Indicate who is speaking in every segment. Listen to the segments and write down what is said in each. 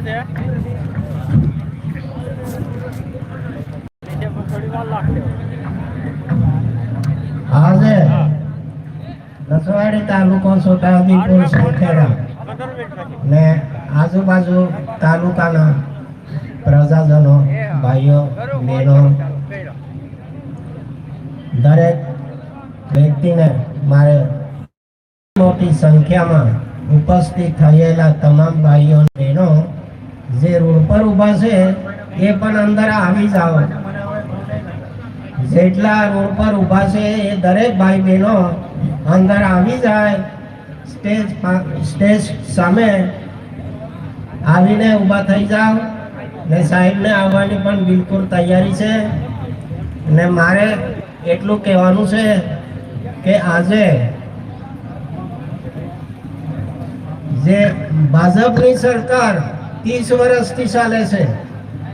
Speaker 1: છે.
Speaker 2: પ્રજાજનો ભાઈઓ દરેક વ્યક્તિને મારે મોટી સંખ્યામાં ઉપસ્થિત થયેલા તમામ ભાઈઓ બહેનો જે રોડ પર ઊભા છે, એ પણ અંદર આવી જાઓ. જેટલા રોડ પર ઊભા છે, એ દરેક ભાઈ બહેનો અંદર આવી જાય. સ્ટેજ સ્ટેજ સામે આવીને ઊભા થઈ જાઓ. ને સાહેબને આવવાની પણ બિલકુલ તૈયારી છે. ને મારે એટલું કહેવાનું છે કે આજે જે ભાજપની સરકાર ત્રીસ વર્ષથી ચાલે છે.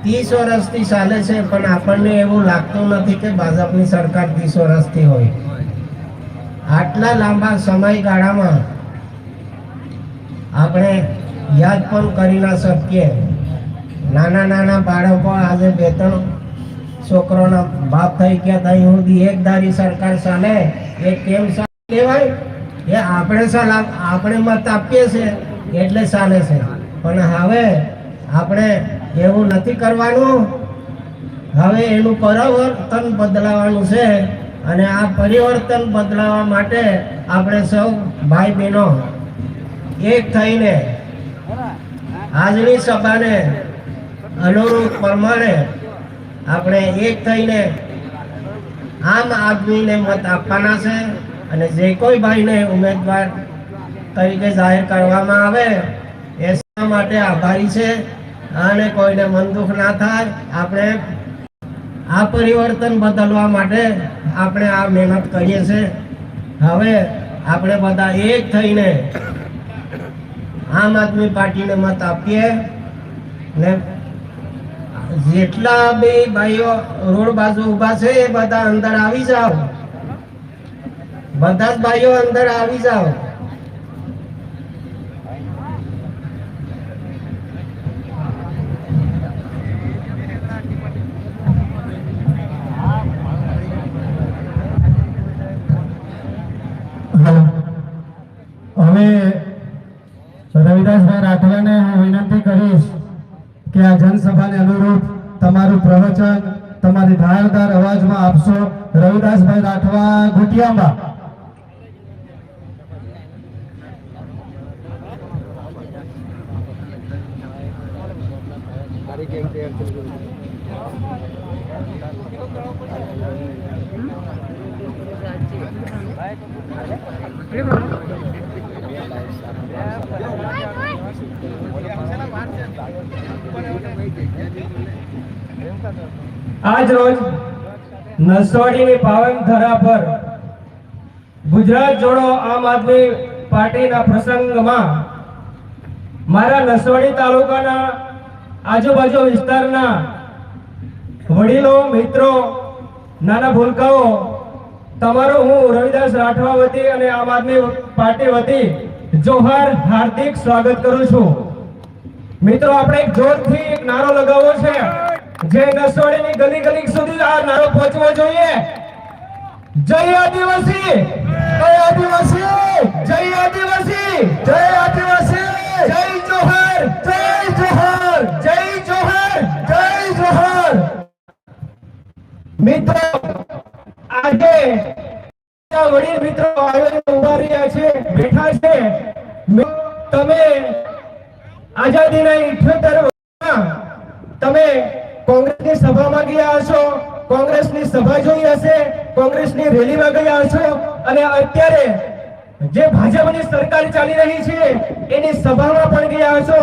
Speaker 2: ત્રીસ વર્ષથી ચાલે છે, પણ આપણને એવું લાગતું નથી કે ભાજપની સરકાર ત્રીસ વર્ષથી હોય. આટલા લાંબા સમયગાળામાં આપણે યાદ પણ કરી ના શકીએ. નાના નાના બાળકો આજે બે ત્રણ છોકરોના બાપ થઈ ગયા ત્યાં સુધી એક ધારી સરકાર ચાલે. એ કેમ સારું કહેવાય? એ આપણે આપણે મત આપીએ છીએ, એટલે ચાલે છે. પણ હવે આપણે એવું નથી કરવાનું. હવે એનું પરિવર્તન બદલાવાનું છે અને આ પરિવર્તન બદલાવા માટે આપણે સૌ ભાઈ બહેનો એક થઈને આજની સભાને અનુરૂપ પ્રમાણે આપણે એક થઈને આમ આદમીને મત આપવાના છે અને જે કોઈ ભાઈને ઉમેદવાર તરીકે જાહેર કરવામાં આવે માટે આભારી છે અને કોઈને મન દુઃખ ના થાય, આપણે આ પરિવર્તન બદલવા માટે આપણે આ મહેનત કરીએ છીએ. હવે આપણે બધા એક થઈને આમ આદમી પાર્ટીને મત આપીએ ને જેટલા બી ભાઈઓ રોડ બાજુ ઊભા છે એ બધા અંદર આવી જાઓ. બધા જ ભાઈઓ અંદર આવી જાઓ.
Speaker 3: હવે રવિદાસભાઈ રાઠવાને હું વિનંતી કરીશ કે આ જનસભાને અનુરૂપ તમારું પ્રવચન, તમારી ધારદાર અવાજમાં આપશો. રવિદાસભાઈ રાઠવા ઘુટિયામાં
Speaker 4: આજ રોજ નસવાડીની પાવન ધરા પર ગુજરાત જોડો આમ આદમી પાર્ટીના પ્રસંગમાં મારા નસવાડી તાલુકાના આજુબાજુ વિસ્તારના વડીલો, મિત્રો, નાના ભૂલકાઓ તમારું હું રવિદાસ રાઠવા વતી અને આમ આદમી પાર્ટી વતી જોહર હાર્દિક સ્વાગત કરું છું. મિત્રો, આપણે એક જોરથી એક નારો લગાવવો છે. જે નસવાડીની ગલી ગલી સુધી આ નારો પહોંચવો જોઈએ. જય આદિવાસી! જય આદિવાસી! જય આદિવાસી! જય આદિવાસી! જય જોહર! જય જોહર! જય જોહર! જય જોહર! મિત્રો આજે વડીલ મિત્રો આયોજન ઊભા રહ્યા છે, બેઠા છે. તમે આઝાદીના ઇઠ્યોતેર તમે કોંગ્રેસની સભામાં ગયા હશો, કોંગ્રેસની સભા જોઈ હશે, કોંગ્રેસની રેલીમાં ગયા હશો અને અત્યારે જે ભાજપની સરકાર ચાલી રહી છે, એની સભામાં પણ ગયા હશો.